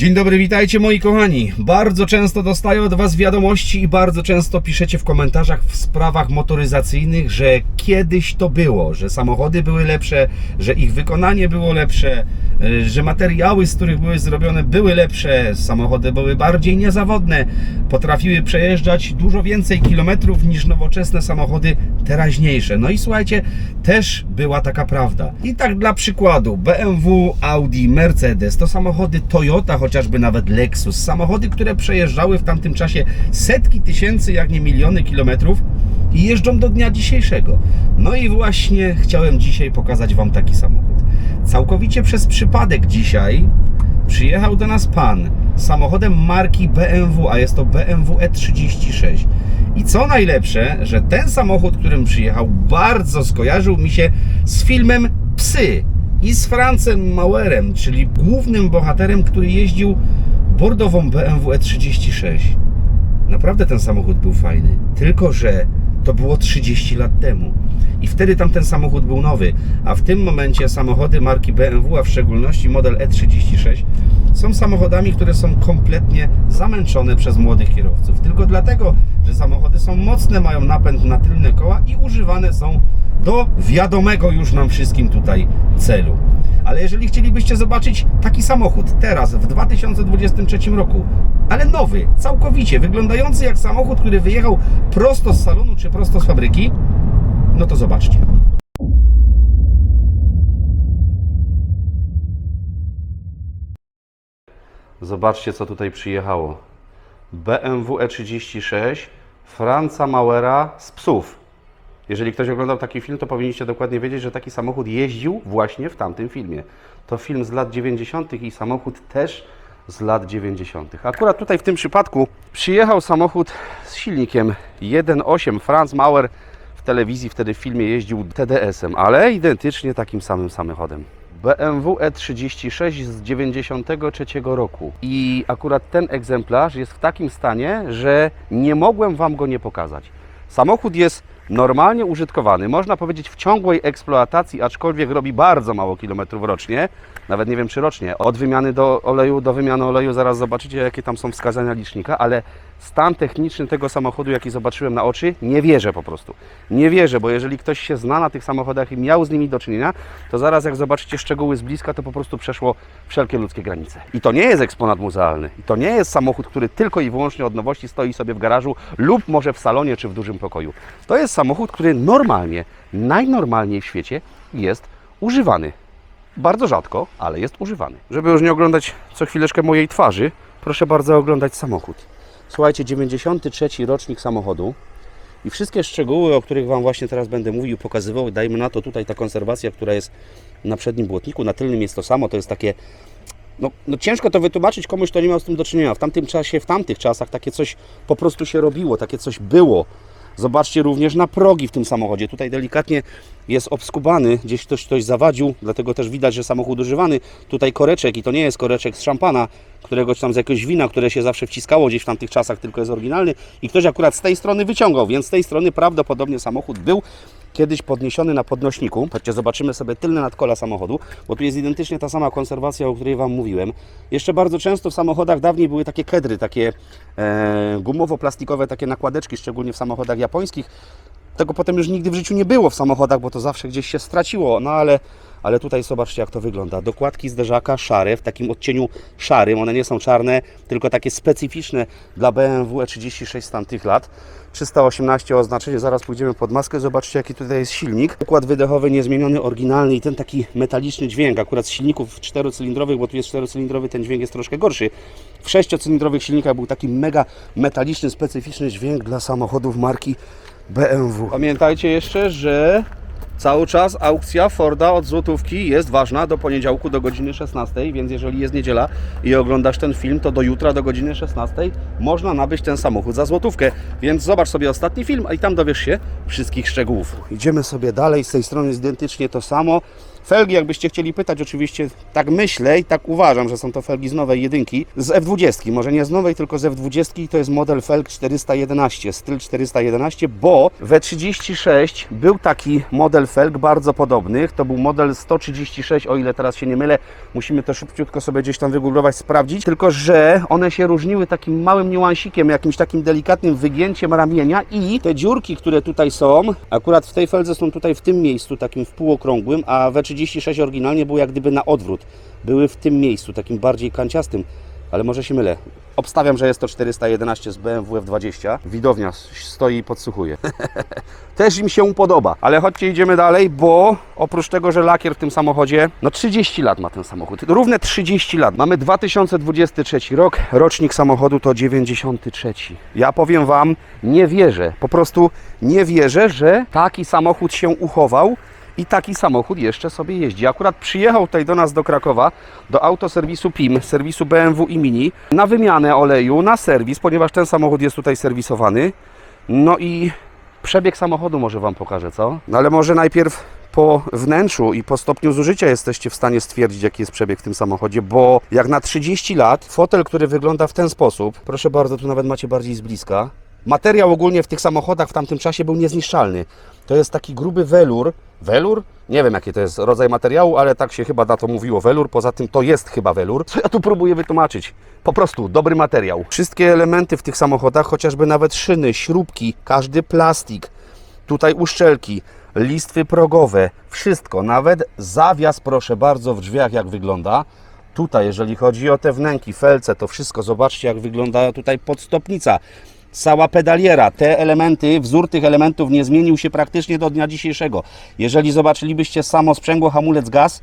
Dzień dobry, witajcie moi kochani. Bardzo często dostaję od Was wiadomości i bardzo często piszecie w komentarzach w sprawach motoryzacyjnych, że kiedyś to było, że samochody były lepsze, że ich wykonanie było lepsze, y, że materiały, z których były zrobione, były lepsze, samochody były bardziej niezawodne, potrafiły przejeżdżać dużo więcej kilometrów niż nowoczesne samochody teraźniejsze. No i słuchajcie, też była taka prawda. I tak dla przykładu, BMW, Audi, Mercedes to samochody Toyota, chociażby nawet Lexus, samochody, które przejeżdżały w tamtym czasie setki tysięcy, jak nie miliony kilometrów i jeżdżą do dnia dzisiejszego. No i właśnie chciałem dzisiaj pokazać Wam taki samochód. Całkowicie przez przypadek dzisiaj przyjechał do nas pan samochodem marki BMW, a jest to BMW E36. I co najlepsze, że ten samochód, którym przyjechał, bardzo skojarzył mi się z filmem Psy i z Francem Mauerem, czyli głównym bohaterem, który jeździł bordową BMW E36. Naprawdę ten samochód był fajny, tylko że to było 30 lat temu. I wtedy tamten samochód był nowy, a w tym momencie samochody marki BMW, a w szczególności model E36, są samochodami, które są kompletnie zamęczone przez młodych kierowców. Tylko dlatego, że samochody są mocne, mają napęd na tylne koła i używane są do wiadomego już nam wszystkim tutaj celu. Ale jeżeli chcielibyście zobaczyć taki samochód teraz, w 2023 roku, ale nowy, całkowicie, wyglądający jak samochód, który wyjechał prosto z salonu czy prosto z fabryki, no to zobaczcie. Zobaczcie, co tutaj przyjechało. BMW E36 Franza Mauera z psów. Jeżeli ktoś oglądał taki film, to powinniście dokładnie wiedzieć, że taki samochód jeździł właśnie w tamtym filmie. To film z lat 90. i samochód też z lat 90. Akurat tutaj w tym przypadku przyjechał samochód z silnikiem 1.8 Franz Mauer. W telewizji wtedy w filmie jeździł TDS-em, ale identycznie takim samym samochodem. BMW E36 z 93 roku. I akurat ten egzemplarz jest w takim stanie, że nie mogłem Wam go nie pokazać. Samochód jest normalnie użytkowany, można powiedzieć w ciągłej eksploatacji, aczkolwiek robi bardzo mało kilometrów rocznie, nawet nie wiem czy rocznie. Od wymiany do oleju do wymiany oleju zaraz zobaczycie jakie tam są wskazania licznika, ale stan techniczny tego samochodu jaki zobaczyłem na oczy, nie wierzę po prostu. Nie wierzę, bo jeżeli ktoś się zna na tych samochodach i miał z nimi do czynienia, to zaraz jak zobaczycie szczegóły z bliska, to po prostu przeszło wszelkie ludzkie granice. I to nie jest eksponat muzealny. I to nie jest samochód, który tylko i wyłącznie od nowości stoi sobie w garażu lub może w salonie czy w dużym pokoju. To jest samochód, który normalnie, najnormalniej w świecie jest używany. Bardzo rzadko, ale jest używany. Żeby już nie oglądać co chwileczkę mojej twarzy, proszę bardzo oglądać samochód. Słuchajcie, 93 rocznik samochodu i wszystkie szczegóły, o których Wam właśnie teraz będę mówił, pokazywał, dajmy na to tutaj ta konserwacja, która jest na przednim błotniku, na tylnym jest to samo, to jest takie no, no ciężko to wytłumaczyć komuś, kto nie miał z tym do czynienia. W tamtym czasie, w tamtych czasach takie coś po prostu się robiło, takie coś było. Zobaczcie również na progi w tym samochodzie. Tutaj delikatnie jest obskubany, gdzieś ktoś coś zawadził, dlatego też widać, że samochód używany. Tutaj koreczek i to nie jest koreczek z szampana, któregoś tam z jakiegoś wina, które się zawsze wciskało gdzieś w tamtych czasach, tylko jest oryginalny i ktoś akurat z tej strony wyciągał, więc z tej strony prawdopodobnie samochód był kiedyś podniesiony na podnośniku. Chodźcie, zobaczymy sobie tylne nadkola samochodu, bo tu jest identycznie ta sama konserwacja, o której Wam mówiłem. Jeszcze bardzo często w samochodach dawniej były takie kedry, takie e, gumowo-plastikowe, takie nakładeczki, szczególnie w samochodach japońskich. Tego potem już nigdy w życiu nie było w samochodach, bo to zawsze gdzieś się straciło, no ale, ale tutaj zobaczcie jak to wygląda. Dokładki zderzaka szare, w takim odcieniu szarym, one nie są czarne, tylko takie specyficzne dla BMW E36 z tamtych lat. 318 oznaczenie, zaraz pójdziemy pod maskę, zobaczcie jaki tutaj jest silnik. Układ wydechowy niezmieniony, oryginalny i ten taki metaliczny dźwięk, akurat z silników czterocylindrowych, bo tu jest czterocylindrowy, ten dźwięk jest troszkę gorszy. W sześciocylindrowych silnikach był taki mega metaliczny, specyficzny dźwięk dla samochodów marki BMW. Pamiętajcie jeszcze, że cały czas aukcja Forda od złotówki jest ważna do poniedziałku do godziny 16, więc jeżeli jest niedziela i oglądasz ten film, to do jutra do godziny 16 można nabyć ten samochód za złotówkę. Więc zobacz sobie ostatni film, i tam dowiesz się wszystkich szczegółów. Idziemy sobie dalej, z tej strony identycznie to samo. Felgi, jakbyście chcieli pytać, oczywiście tak myślę i tak uważam, że są to felgi z nowej jedynki, z F20, może nie z nowej, tylko z F20 to jest model felg 411, styl 411, bo w E36 był taki model felg bardzo podobnych, to był model 136, o ile teraz się nie mylę, musimy to szybciutko sobie gdzieś tam wygooglować, sprawdzić, tylko że one się różniły takim małym niuansikiem, jakimś takim delikatnym wygięciem ramienia i te dziurki, które tutaj są, akurat w tej feldze są tutaj w tym miejscu, takim w półokrągłym, a w E36 oryginalnie były jak gdyby na odwrót, były w tym miejscu, takim bardziej kanciastym, ale może się mylę. Obstawiam, że jest to 411 z BMW F20. Widownia stoi i podsłuchuje. Też im się podoba. Ale chodźcie, idziemy dalej, bo oprócz tego, że lakier w tym samochodzie, no 30 lat ma ten samochód. Równe 30 lat. Mamy 2023 rok, rocznik samochodu to 93. Ja powiem Wam, nie wierzę, po prostu nie wierzę, że taki samochód się uchował i taki samochód jeszcze sobie jeździ. Akurat przyjechał tutaj do nas do Krakowa, do autoserwisu PIM, serwisu BMW i Mini, na wymianę oleju, na serwis, ponieważ ten samochód jest tutaj serwisowany. No i przebieg samochodu może Wam pokażę, co? No ale może najpierw po wnętrzu i po stopniu zużycia jesteście w stanie stwierdzić, jaki jest przebieg w tym samochodzie, bo jak na 30 lat fotel, który wygląda w ten sposób, proszę bardzo, tu nawet macie bardziej z bliska. Materiał ogólnie w tych samochodach w tamtym czasie był niezniszczalny. To jest taki gruby welur. Welur? Nie wiem, jaki to jest rodzaj materiału, ale tak się chyba na to mówiło welur. Poza tym to jest chyba welur. Co ja tu próbuję wytłumaczyć? Po prostu dobry materiał. Wszystkie elementy w tych samochodach, chociażby nawet szyny, śrubki, każdy plastik, tutaj uszczelki, listwy progowe, wszystko, nawet zawias, proszę bardzo, w drzwiach jak wygląda. Tutaj, jeżeli chodzi o te wnęki, felce, to wszystko, zobaczcie jak wygląda tutaj podstopnica. Cała pedaliera, te elementy, wzór tych elementów nie zmienił się praktycznie do dnia dzisiejszego. Jeżeli zobaczylibyście samo sprzęgło, hamulec, gaz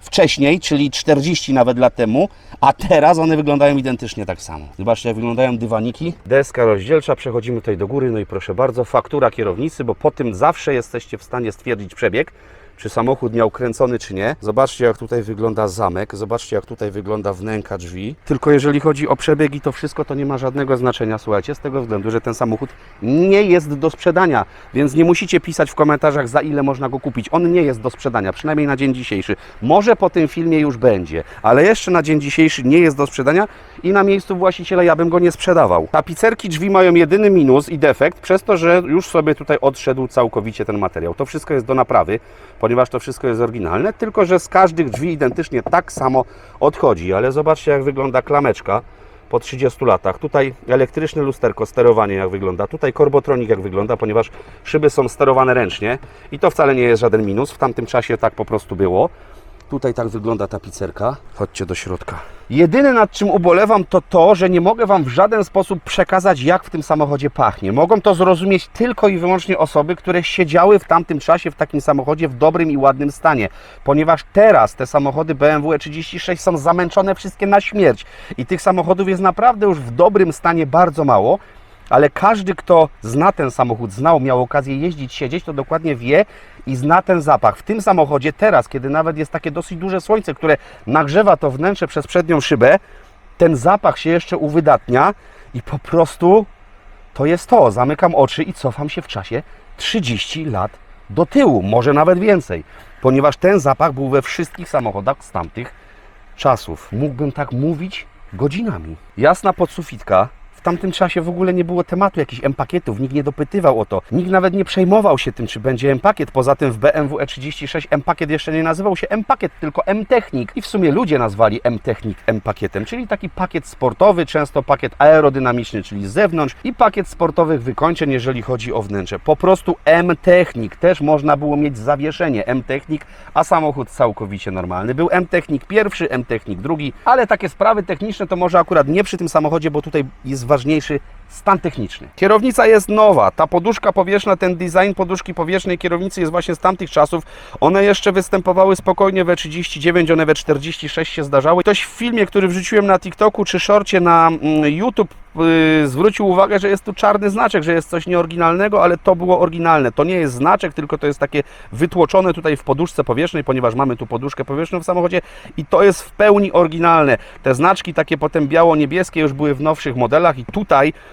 wcześniej, czyli 40 nawet lat temu, a teraz one wyglądają identycznie tak samo. Zobaczcie, jak wyglądają dywaniki. Deska rozdzielcza, przechodzimy tutaj do góry, no i proszę bardzo, faktura kierownicy, bo po tym zawsze jesteście w stanie stwierdzić przebieg, czy samochód miał kręcony, czy nie. Zobaczcie, jak tutaj wygląda zamek, zobaczcie, jak tutaj wygląda wnęka drzwi. Tylko jeżeli chodzi o przebieg i to wszystko, to nie ma żadnego znaczenia, słuchajcie, z tego względu, że ten samochód nie jest do sprzedania, więc nie musicie pisać w komentarzach, za ile można go kupić. On nie jest do sprzedania, przynajmniej na dzień dzisiejszy. Może po tym filmie już będzie, ale jeszcze na dzień dzisiejszy nie jest do sprzedania i na miejscu właściciela ja bym go nie sprzedawał. Tapicerki drzwi mają jedyny minus i defekt, przez to, że już sobie tutaj odszedł całkowicie ten materiał. To wszystko jest do naprawy, ponieważ to wszystko jest oryginalne, tylko że z każdych drzwi identycznie tak samo odchodzi. Ale zobaczcie, jak wygląda klameczka po 30 latach. Tutaj elektryczne lusterko, sterowanie jak wygląda. Tutaj korbotronik jak wygląda, ponieważ szyby są sterowane ręcznie i to wcale nie jest żaden minus. W tamtym czasie tak po prostu było. Tutaj tak wygląda tapicerka. Chodźcie do środka. Jedyne nad czym ubolewam to to, że nie mogę Wam w żaden sposób przekazać jak w tym samochodzie pachnie. Mogą to zrozumieć tylko i wyłącznie osoby, które siedziały w tamtym czasie w takim samochodzie w dobrym i ładnym stanie. Ponieważ teraz te samochody BMW E36 E są zamęczone wszystkie na śmierć i tych samochodów jest naprawdę już w dobrym stanie bardzo mało. Ale każdy, kto zna ten samochód, znał, miał okazję jeździć, siedzieć, to dokładnie wie i zna ten zapach. W tym samochodzie teraz, kiedy nawet jest takie dosyć duże słońce, które nagrzewa to wnętrze przez przednią szybę, ten zapach się jeszcze uwydatnia i po prostu to jest to. Zamykam oczy i cofam się w czasie 30 lat do tyłu, może nawet więcej, ponieważ ten zapach był we wszystkich samochodach z tamtych czasów. Mógłbym tak mówić godzinami. Jasna podsufitka. Tamtym czasie w ogóle nie było tematu jakichś M-pakietów, nikt nie dopytywał o to. Nikt nawet nie przejmował się tym, czy będzie M-pakiet. Poza tym w BMW E36 M-pakiet jeszcze nie nazywał się M-pakiet, tylko M-technik. I w sumie ludzie nazwali M-technik M-pakietem, czyli taki pakiet sportowy, często pakiet aerodynamiczny, czyli z zewnątrz i pakiet sportowych wykończeń, jeżeli chodzi o wnętrze. Po prostu M-technik. Też można było mieć zawieszenie M-technik, a samochód całkowicie normalny. Był M-technik pierwszy, M-technik drugi, ale takie sprawy techniczne to może akurat nie przy tym samochodzie, bo tutaj jest ważniejszy stan techniczny. Kierownica jest nowa. Ta poduszka powietrzna, ten design poduszki powietrznej kierownicy jest właśnie z tamtych czasów. One jeszcze występowały spokojnie we 39, one we 46 się zdarzały. Ktoś w filmie, który wrzuciłem na TikToku czy szorcie na mm, YouTube yy, zwrócił uwagę, że jest tu czarny znaczek, że jest coś nieoryginalnego, ale to było oryginalne. To nie jest znaczek, tylko to jest takie wytłoczone tutaj w poduszce powietrznej, ponieważ mamy tu poduszkę powietrzną w samochodzie i to jest w pełni oryginalne. Te znaczki takie potem biało-niebieskie już były w nowszych modelach i tutaj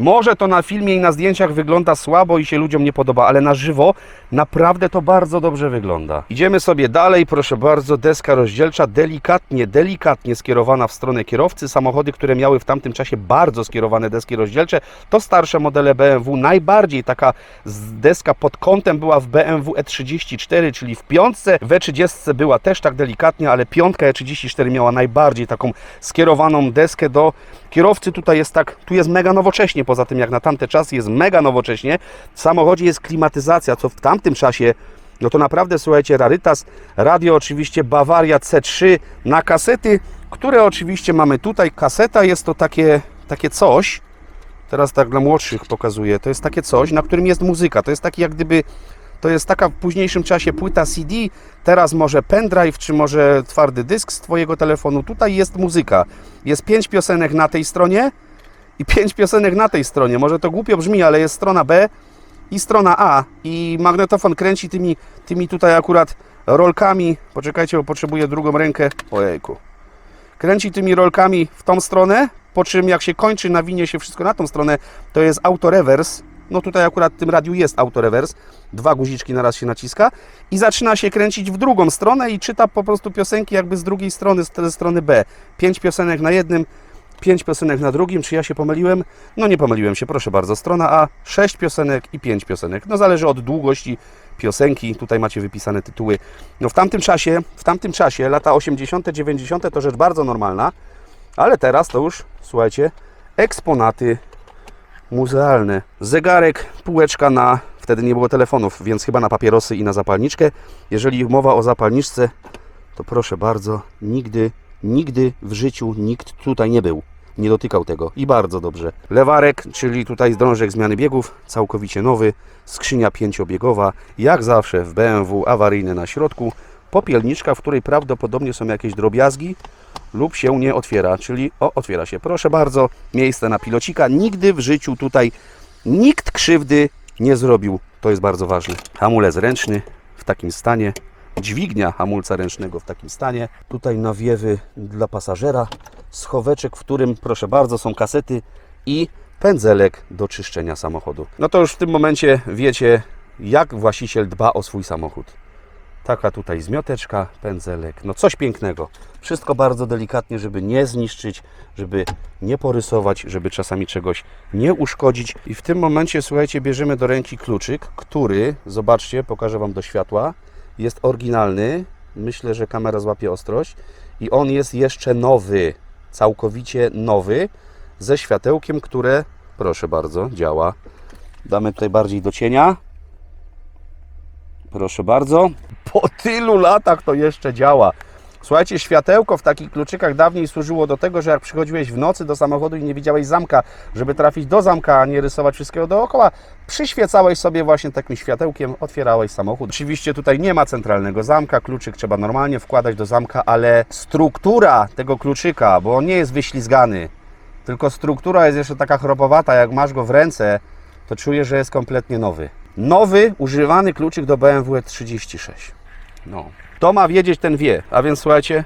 Może to na filmie i na zdjęciach wygląda słabo i się ludziom nie podoba, ale na żywo naprawdę to bardzo dobrze wygląda. Idziemy sobie dalej, proszę bardzo, deska rozdzielcza, delikatnie, delikatnie skierowana w stronę kierowcy. Samochody, które miały w tamtym czasie bardzo skierowane deski rozdzielcze, to starsze modele BMW. Najbardziej taka deska pod kątem była w BMW E34, czyli w piątce. W E30 była też tak delikatnie, ale piątka E34 miała najbardziej taką skierowaną deskę do kierowcy. Tutaj jest tak, tu jest mega nowocześnie, poza tym jak na tamte czasy jest mega nowocześnie. W samochodzie jest klimatyzacja, co w tamtym czasie no to naprawdę, słuchajcie, rarytas. Radio oczywiście Bavaria C3 na kasety, które oczywiście mamy tutaj. Kaseta jest to takie, takie coś, teraz tak dla młodszych pokazuję, to jest takie coś, na którym jest muzyka. To jest taki jak gdyby, to jest taka w późniejszym czasie płyta CD, teraz może pendrive, czy może twardy dysk z Twojego telefonu. Tutaj jest muzyka. Jest pięć piosenek na tej stronie i pięć piosenek na tej stronie. Może to głupio brzmi, ale jest strona B i strona A i magnetofon kręci tymi, tymi tutaj akurat rolkami. Poczekajcie, bo potrzebuję drugą rękę. Ojejku. Kręci tymi rolkami w tą stronę, po czym jak się kończy, nawinie się wszystko na tą stronę, to jest autorewers. No tutaj akurat w tym radiu jest autorewers. Dwa guziczki naraz się naciska i zaczyna się kręcić w drugą stronę i czyta po prostu piosenki jakby z drugiej strony, ze strony B. Pięć piosenek na jednym, pięć piosenek na drugim. Czy ja się pomyliłem? No nie pomyliłem się, proszę bardzo. Strona A, sześć piosenek i pięć piosenek. No zależy od długości piosenki. Tutaj macie wypisane tytuły. No w tamtym czasie, w tamtym czasie, lata 80., 90. to rzecz bardzo normalna, ale teraz to już, słuchajcie, eksponaty muzealne. Zegarek, półeczka na, wtedy nie było telefonów, więc chyba na papierosy i na zapalniczkę. Jeżeli mowa o zapalniczce, to proszę bardzo, nigdy, nigdy w życiu nikt tutaj nie był. Nie dotykał tego i bardzo dobrze. Lewarek, czyli tutaj drążek zmiany biegów, całkowicie nowy. Skrzynia pięciobiegowa, jak zawsze w BMW, awaryjny na środku. Popielniczka, w której prawdopodobnie są jakieś drobiazgi lub się nie otwiera, czyli o, otwiera się. Proszę bardzo, miejsce na pilocika. Nigdy w życiu tutaj nikt krzywdy nie zrobił. To jest bardzo ważne. Hamulec ręczny w takim stanie. Dźwignia hamulca ręcznego w takim stanie. Tutaj nawiewy dla pasażera. Schoweczek, w którym, proszę bardzo, są kasety i pędzelek do czyszczenia samochodu. No to już w tym momencie wiecie, jak właściciel dba o swój samochód. Taka tutaj zmioteczka, pędzelek, no coś pięknego. Wszystko bardzo delikatnie, żeby nie zniszczyć, żeby nie porysować, żeby czasami czegoś nie uszkodzić. I w tym momencie, słuchajcie, bierzemy do ręki kluczyk, który, zobaczcie, pokażę Wam do światła, jest oryginalny. Myślę, że kamera złapie ostrość. I on jest jeszcze nowy, całkowicie nowy, ze światełkiem, które, proszę bardzo, działa. Damy tutaj bardziej do cienia. Proszę bardzo. Po tylu latach to jeszcze działa. Słuchajcie, światełko w takich kluczykach dawniej służyło do tego, że jak przychodziłeś w nocy do samochodu i nie widziałeś zamka, żeby trafić do zamka, a nie rysować wszystkiego dookoła, przyświecałeś sobie właśnie takim światełkiem, otwierałeś samochód. Oczywiście tutaj nie ma centralnego zamka, kluczyk trzeba normalnie wkładać do zamka, ale struktura tego kluczyka, bo on nie jest wyślizgany, tylko struktura jest jeszcze taka chropowata, jak masz go w ręce, to czujesz, że jest kompletnie nowy. Nowy, używany kluczyk do BMW E36. No. Kto ma wiedzieć, ten wie. A więc słuchajcie,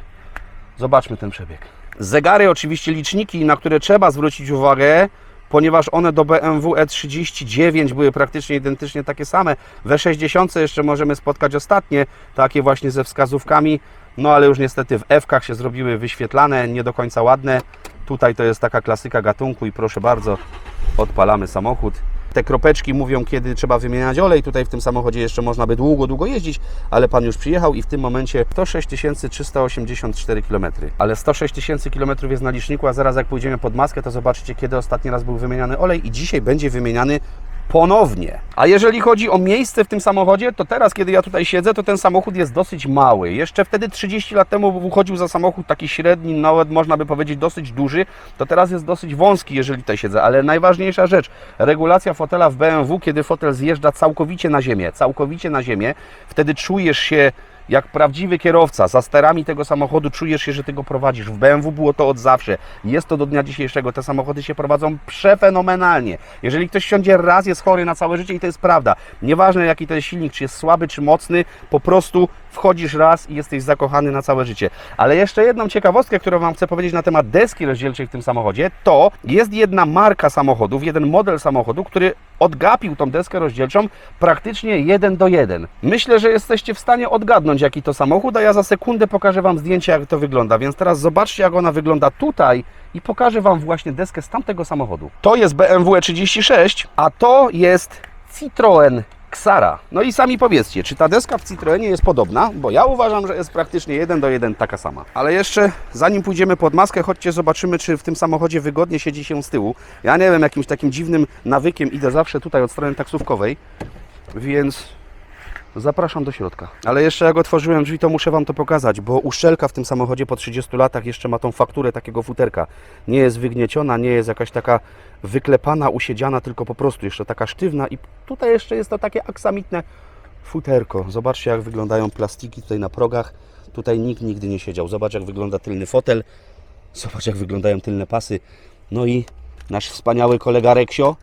zobaczmy ten przebieg. Zegary, oczywiście liczniki, na które trzeba zwrócić uwagę, ponieważ one do BMW E39 były praktycznie identycznie takie same. W E60 jeszcze możemy spotkać ostatnie, takie właśnie ze wskazówkami, no ale już niestety w F-kach się zrobiły wyświetlane, nie do końca ładne. Tutaj to jest taka klasyka gatunku i proszę bardzo, odpalamy samochód. Te kropeczki mówią, kiedy trzeba wymieniać olej. Tutaj w tym samochodzie jeszcze można by długo, długo jeździć, ale Pan już przyjechał i w tym momencie 106 384 km. Ale 106 tysięcy km jest na liczniku, a zaraz jak pójdziemy pod maskę, to zobaczycie, kiedy ostatni raz był wymieniany olej i dzisiaj będzie wymieniany ponownie. A jeżeli chodzi o miejsce w tym samochodzie, to teraz, kiedy ja tutaj siedzę, to ten samochód jest dosyć mały. Jeszcze wtedy 30 lat temu uchodził za samochód taki średni, nawet można by powiedzieć dosyć duży, to teraz jest dosyć wąski, jeżeli tutaj siedzę. Ale najważniejsza rzecz, regulacja fotela w BMW, kiedy fotel zjeżdża całkowicie na ziemię, całkowicie na ziemię, wtedy czujesz się jak prawdziwy kierowca, za sterami tego samochodu czujesz się, że ty go prowadzisz. W BMW było to od zawsze. Jest to do dnia dzisiejszego. Te samochody się prowadzą przefenomenalnie. Jeżeli ktoś wsiądzie raz, jest chory na całe życie i to jest prawda. Nieważne jaki jest silnik, czy jest słaby, czy mocny, po prostu wchodzisz raz i jesteś zakochany na całe życie. Ale jeszcze jedną ciekawostkę, którą Wam chcę powiedzieć na temat deski rozdzielczej w tym samochodzie, to jest jedna marka samochodów, jeden model samochodu, który odgapił tą deskę rozdzielczą praktycznie jeden do jeden. Myślę, że jesteście w stanie odgadnąć, jaki to samochód, a ja za sekundę pokażę Wam zdjęcie, jak to wygląda. Więc teraz zobaczcie, jak ona wygląda tutaj i pokażę Wam właśnie deskę z tamtego samochodu. To jest BMW E36, a to jest Citroen Ksara. No i sami powiedzcie, czy ta deska w Citroenie jest podobna? Bo ja uważam, że jest praktycznie jeden do jeden taka sama. Ale jeszcze zanim pójdziemy pod maskę, chodźcie zobaczymy, czy w tym samochodzie wygodnie siedzi się z tyłu. Ja nie wiem, jakimś takim dziwnym nawykiem idę zawsze tutaj od strony taksówkowej, więc zapraszam do środka. Ale jeszcze jak otworzyłem drzwi, to muszę Wam to pokazać, bo uszczelka w tym samochodzie po 30 latach jeszcze ma tą fakturę takiego futerka. Nie jest wygnieciona, nie jest jakaś taka wyklepana, usiedziana, tylko po prostu jeszcze taka sztywna i tutaj jeszcze jest to takie aksamitne futerko. Zobaczcie jak wyglądają plastiki tutaj na progach. Tutaj nikt nigdy nie siedział. Zobacz jak wygląda tylny fotel. Zobacz jak wyglądają tylne pasy. No i nasz wspaniały kolega Reksio,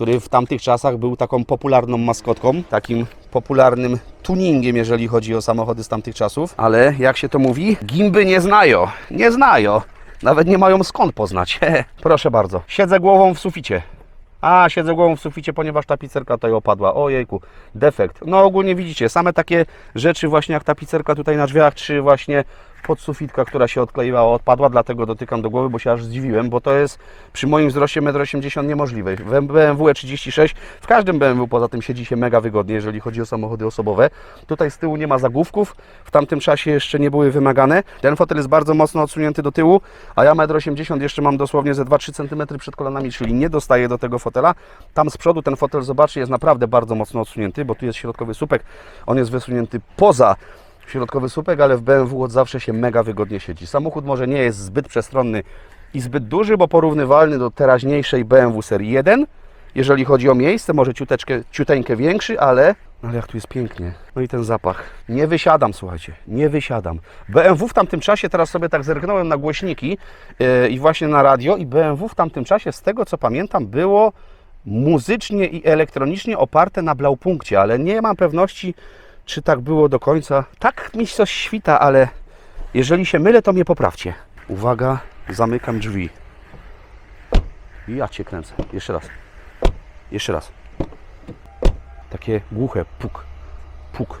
który w tamtych czasach był taką popularną maskotką, takim popularnym tuningiem, jeżeli chodzi o samochody z tamtych czasów. Ale jak się to mówi? Gimby nie znają. Nie znają. Nawet nie mają skąd poznać. Proszę bardzo. Siedzę głową w suficie. A, siedzę głową w suficie, ponieważ tapicerka tutaj opadła. Ojejku, defekt. No ogólnie widzicie, same takie rzeczy właśnie jak tapicerka tutaj na drzwiach, czy właśnie podsufitka, która się odkleiła, odpadła, dlatego dotykam do głowy, bo się aż zdziwiłem, bo to jest przy moim wzroście 1,80 m niemożliwe. W BMW E36, w każdym BMW poza tym siedzi się mega wygodnie, jeżeli chodzi o samochody osobowe. Tutaj z tyłu nie ma zagłówków, w tamtym czasie jeszcze nie były wymagane. Ten fotel jest bardzo mocno odsunięty do tyłu, a ja 1,80 m jeszcze mam dosłownie ze 2-3 cm przed kolanami, czyli nie dostaję do tego fotela. Tam z przodu ten fotel, zobaczcie, jest naprawdę bardzo mocno odsunięty, bo tu jest środkowy słupek, on jest wysunięty poza środkowy słupek, ale w BMW od zawsze się mega wygodnie siedzi. Samochód może nie jest zbyt przestronny i zbyt duży, bo porównywalny do teraźniejszej BMW serii 1, jeżeli chodzi o miejsce, może ciuteczkę, ciuteńkę większy, ale, ale jak tu jest pięknie. No i ten zapach. Nie wysiadam, słuchajcie, nie wysiadam. BMW w tamtym czasie, teraz sobie tak zerknąłem na głośniki yy, i właśnie na radio i BMW w tamtym czasie, z tego co pamiętam, było muzycznie i elektronicznie oparte na Blaupunkcie, ale nie mam pewności, czy tak było do końca. Tak mi coś świta, ale jeżeli się mylę, to mnie poprawcie. Uwaga, zamykam drzwi. Ja cię kręcę. Jeszcze raz. Jeszcze raz. Takie głuche puk, puk.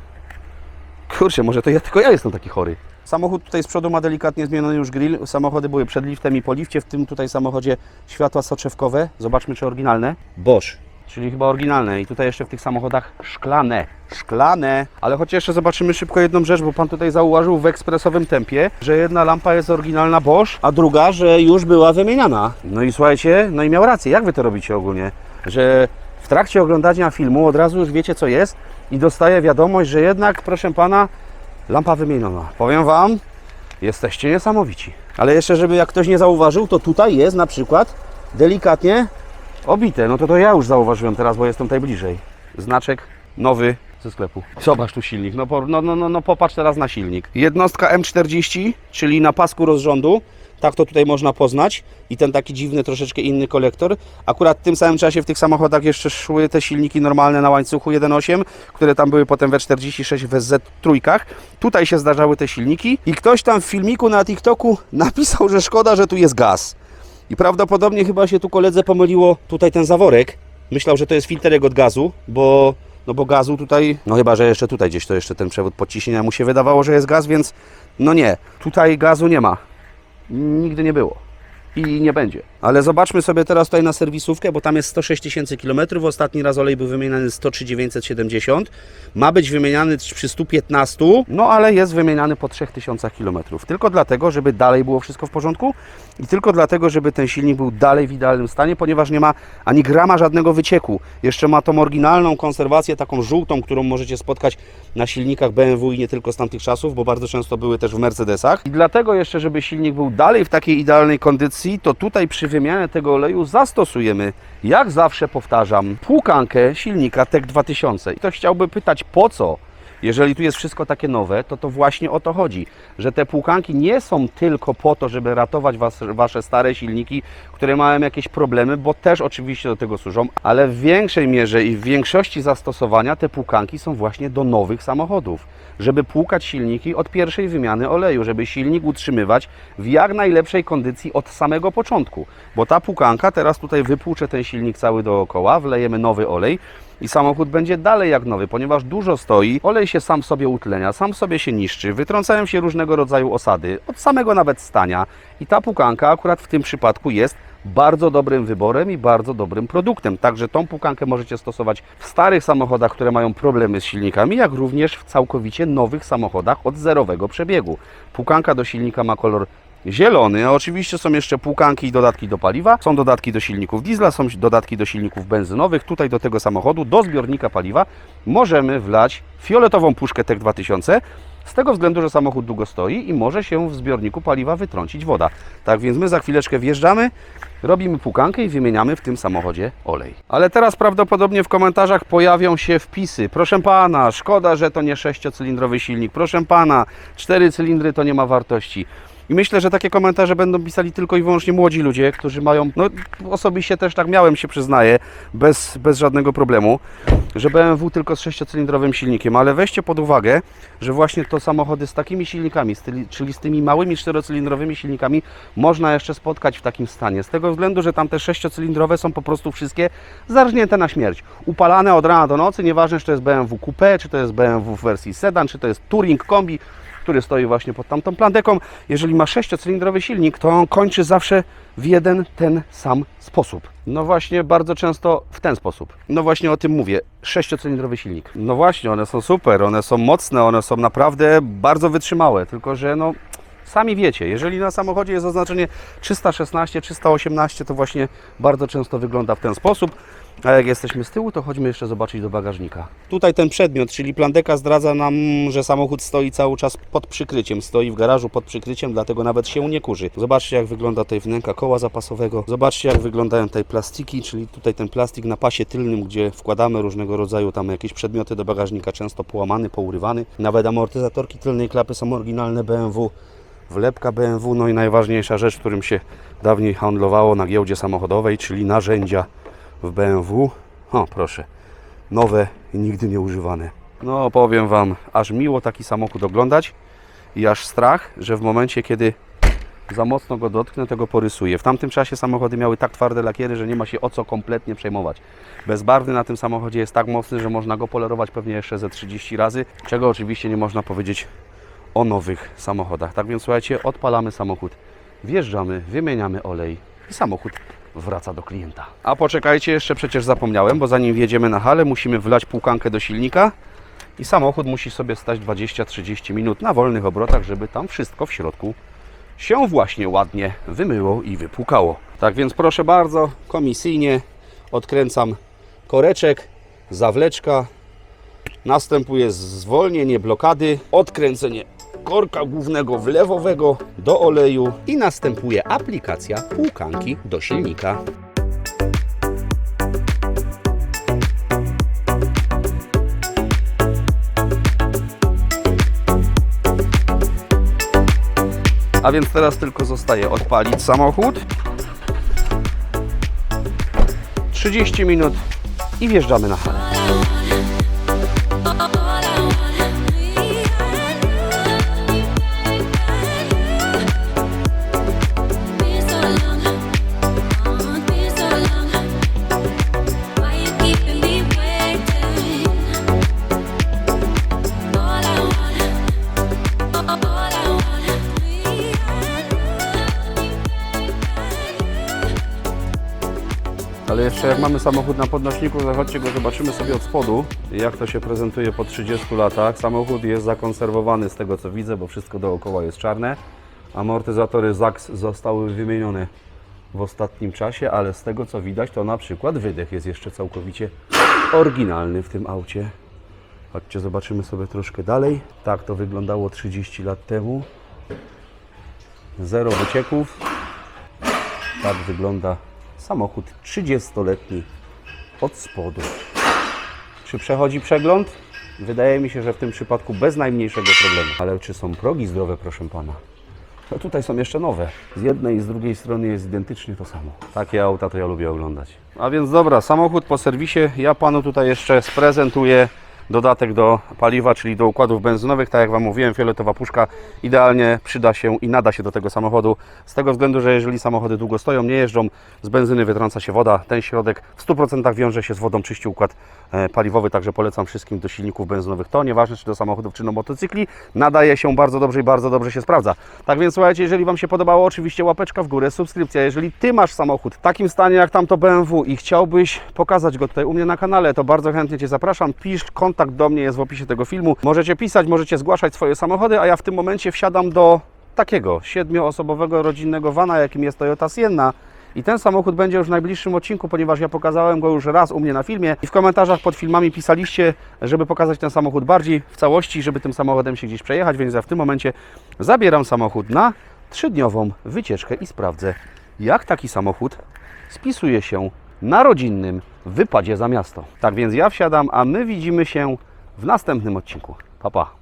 Kurczę, może to ja, tylko ja jestem taki chory. Samochód tutaj z przodu ma delikatnie zmieniony już grill. Samochody były przed liftem i po lifcie. W tym tutaj samochodzie światła soczewkowe. Zobaczmy, czy oryginalne. Bosch. Czyli chyba oryginalne. I tutaj jeszcze w tych samochodach szklane. Szklane. Ale choć jeszcze zobaczymy szybko jedną rzecz, bo Pan tutaj zauważył w ekspresowym tempie, że jedna lampa jest oryginalna Bosch, a druga, że już była wymieniana. No i słuchajcie, no i miał rację. Jak Wy to robicie ogólnie? Że w trakcie oglądania filmu od razu już wiecie co jest i dostaję wiadomość, że jednak, proszę Pana, lampa wymieniona. Powiem Wam, jesteście niesamowici. Ale jeszcze, żeby jak ktoś nie zauważył, to tutaj jest na przykład delikatnie obite. No to to ja już zauważyłem teraz, bo jestem tutaj bliżej. Znaczek nowy ze sklepu. Zobacz tu silnik. No, no, no, no, no popatrz teraz na silnik. Jednostka M40, czyli na pasku rozrządu. Tak to tutaj można poznać. I ten taki dziwny, troszeczkę inny kolektor. Akurat w tym samym czasie w tych samochodach jeszcze szły te silniki normalne na łańcuchu 1.8, które tam były potem we 46 w SZ trójkach. Tutaj się zdarzały te silniki i ktoś tam w filmiku na TikToku napisał, że szkoda, że tu jest gaz. I prawdopodobnie chyba się tu koledze pomyliło tutaj ten zaworek. Myślał, że to jest filterek od gazu, bo, no bo gazu tutaj, no chyba, że jeszcze tutaj gdzieś to jeszcze ten przewód podciśnienia mu się wydawało, że jest gaz, więc no nie, tutaj gazu nie ma. Nigdy nie było. I nie będzie. Ale zobaczmy sobie teraz tutaj na serwisówkę, bo tam jest 106 tysięcy kilometrów. Ostatni raz olej był wymieniany 103 970. Ma być wymieniany przy 115, no ale jest wymieniany po 3000 kilometrów. Tylko dlatego, żeby dalej było wszystko w porządku i tylko dlatego, żeby ten silnik był dalej w idealnym stanie, ponieważ nie ma ani grama żadnego wycieku. Jeszcze ma tą oryginalną konserwację, taką żółtą, którą możecie spotkać na silnikach BMW i nie tylko z tamtych czasów, bo bardzo często były też w Mercedesach. I dlatego jeszcze, żeby silnik był dalej w takiej idealnej kondycji, to tutaj przy wymianie tego oleju zastosujemy, jak zawsze powtarzam, płukankę silnika TEC 2000. I ktoś chciałby pytać, po co? Jeżeli tu jest wszystko takie nowe, to to właśnie o to chodzi, że te płukanki nie są tylko po to, żeby ratować was, Wasze stare silniki, które mają jakieś problemy, bo też oczywiście do tego służą, ale w większej mierze i w większości zastosowania te płukanki są właśnie do nowych samochodów, żeby płukać silniki od pierwszej wymiany oleju, żeby silnik utrzymywać w jak najlepszej kondycji od samego początku, bo ta płukanka teraz tutaj wypłucze ten silnik cały dookoła, wlejemy nowy olej, i samochód będzie dalej jak nowy, ponieważ dużo stoi, olej się sam sobie utlenia, sam sobie się niszczy, wytrącają się różnego rodzaju osady, od samego nawet stania i ta pukanka akurat w tym przypadku jest bardzo dobrym wyborem i bardzo dobrym produktem. Także tą pukankę możecie stosować w starych samochodach, które mają problemy z silnikami, jak również w całkowicie nowych samochodach od zerowego przebiegu. Pukanka do silnika ma kolor zielony. A oczywiście są jeszcze półkanki i dodatki do paliwa. Są dodatki do silników diesla, są dodatki do silników benzynowych. Tutaj do tego samochodu, do zbiornika paliwa możemy wlać fioletową puszkę TEK 2000 z tego względu, że samochód długo stoi i może się w zbiorniku paliwa wytrącić woda. Tak więc my za chwileczkę wjeżdżamy, robimy pukankę i wymieniamy w tym samochodzie olej. Ale teraz prawdopodobnie w komentarzach pojawią się wpisy. Proszę pana, szkoda, że to nie sześciocylindrowy silnik. Proszę pana, cztery cylindry to nie ma wartości. I myślę, że takie komentarze będą pisali tylko i wyłącznie młodzi ludzie, którzy mają, no osobiście też tak miałem, się przyznaję, bez, bez żadnego problemu, że BMW tylko z sześciocylindrowym silnikiem, ale weźcie pod uwagę, że właśnie to samochody z takimi silnikami, czyli z tymi małymi czterocylindrowymi silnikami można jeszcze spotkać w takim stanie. Z tego względu, że tam te sześciocylindrowe są po prostu wszystkie zarżnięte na śmierć. Upalane od rana do nocy, nieważne czy to jest BMW Coupe, czy to jest BMW w wersji sedan, czy to jest Touring Kombi, który stoi właśnie pod tamtą plandeką. Jeżeli ma sześciocylindrowy silnik, to on kończy zawsze w jeden ten sam sposób. No właśnie, bardzo często w ten sposób. No właśnie o tym mówię. Sześciocylindrowy silnik. No właśnie, one są super, one są mocne, one są naprawdę bardzo wytrzymałe, tylko że no Sami wiecie, jeżeli na samochodzie jest oznaczenie 316, 318, to właśnie bardzo często wygląda w ten sposób. A jak jesteśmy z tyłu, to chodźmy jeszcze zobaczyć do bagażnika. Tutaj ten przedmiot, czyli plandeka zdradza nam, że samochód stoi cały czas pod przykryciem. Stoi w garażu pod przykryciem, dlatego nawet się nie kurzy. Zobaczcie jak wygląda tutaj wnęka koła zapasowego. Zobaczcie jak wyglądają tutaj plastiki, czyli tutaj ten plastik na pasie tylnym, gdzie wkładamy różnego rodzaju tam jakieś przedmioty do bagażnika, często połamany, pourywany. Nawet amortyzatorki tylnej klapy są oryginalne BMW wlepka BMW, no i najważniejsza rzecz, którym się dawniej handlowało na giełdzie samochodowej, czyli narzędzia w BMW. O, proszę, nowe i nigdy nie używane. No, powiem Wam, aż miło taki samochód oglądać i aż strach, że w momencie, kiedy za mocno go dotknę, to go porysuję. W tamtym czasie samochody miały tak twarde lakiery, że nie ma się o co kompletnie przejmować. Bezbarwny na tym samochodzie jest tak mocny, że można go polerować pewnie jeszcze ze 30 razy, czego oczywiście nie można powiedzieć o nowych samochodach. Tak więc słuchajcie, odpalamy samochód, wjeżdżamy, wymieniamy olej i samochód wraca do klienta. A poczekajcie, jeszcze przecież zapomniałem, bo zanim wjedziemy na halę, musimy wlać półkankę do silnika i samochód musi sobie stać 20-30 minut na wolnych obrotach, żeby tam wszystko w środku się właśnie ładnie wymyło i wypłukało. Tak więc proszę bardzo, komisyjnie odkręcam koreczek, zawleczka, następuje zwolnienie blokady, odkręcenie korka głównego wlewowego do oleju i następuje aplikacja półkanki do silnika. A więc teraz tylko zostaje odpalić samochód. 30 minut i wjeżdżamy na halę. Jak mamy samochód na podnośniku, to chodźcie go zobaczymy sobie od spodu, jak to się prezentuje po 30 latach. Samochód jest zakonserwowany z tego co widzę, bo wszystko dookoła jest czarne. Amortyzatory ZAX zostały wymienione w ostatnim czasie, ale z tego co widać, to na przykład wydech jest jeszcze całkowicie oryginalny w tym aucie. Chodźcie, zobaczymy sobie troszkę dalej. Tak to wyglądało 30 lat temu. Zero wycieków. Tak wygląda samochód 30-letni od spodu. Czy przechodzi przegląd? Wydaje mi się, że w tym przypadku bez najmniejszego problemu. Ale czy są progi zdrowe, proszę pana? No tutaj są jeszcze nowe. Z jednej i z drugiej strony jest identycznie to samo. Takie auta to ja lubię oglądać. A więc dobra, samochód po serwisie. Ja panu tutaj jeszcze sprezentuję dodatek do paliwa, czyli do układów benzynowych. Tak jak Wam mówiłem, fioletowa puszka idealnie przyda się i nada się do tego samochodu. Z tego względu, że jeżeli samochody długo stoją, nie jeżdżą, z benzyny wytrąca się woda. Ten środek w 100% wiąże się z wodą, czyści układ e, paliwowy, także polecam wszystkim do silników benzynowych. To nieważne czy do samochodów, czy do motocykli, nadaje się bardzo dobrze i bardzo dobrze się sprawdza. Tak więc słuchajcie, jeżeli Wam się podobało, oczywiście łapeczka w górę, subskrypcja. Jeżeli Ty masz samochód w takim stanie jak tamto BMW i chciałbyś pokazać go tutaj u mnie na kanale, to bardzo chętnie Cię zapraszam. Pisz, kontakt do mnie jest w opisie tego filmu. Możecie pisać, możecie zgłaszać swoje samochody, a ja w tym momencie wsiadam do takiego siedmioosobowego rodzinnego vana, jakim jest Toyota Sienna. I ten samochód będzie już w najbliższym odcinku, ponieważ ja pokazałem go już raz u mnie na filmie i w komentarzach pod filmami pisaliście, żeby pokazać ten samochód bardziej w całości, żeby tym samochodem się gdzieś przejechać, więc ja w tym momencie zabieram samochód na trzydniową wycieczkę i sprawdzę, jak taki samochód spisuje się na rodzinnym wypadzie za miasto. Tak więc ja wsiadam, a my widzimy się w następnym odcinku. Pa, pa.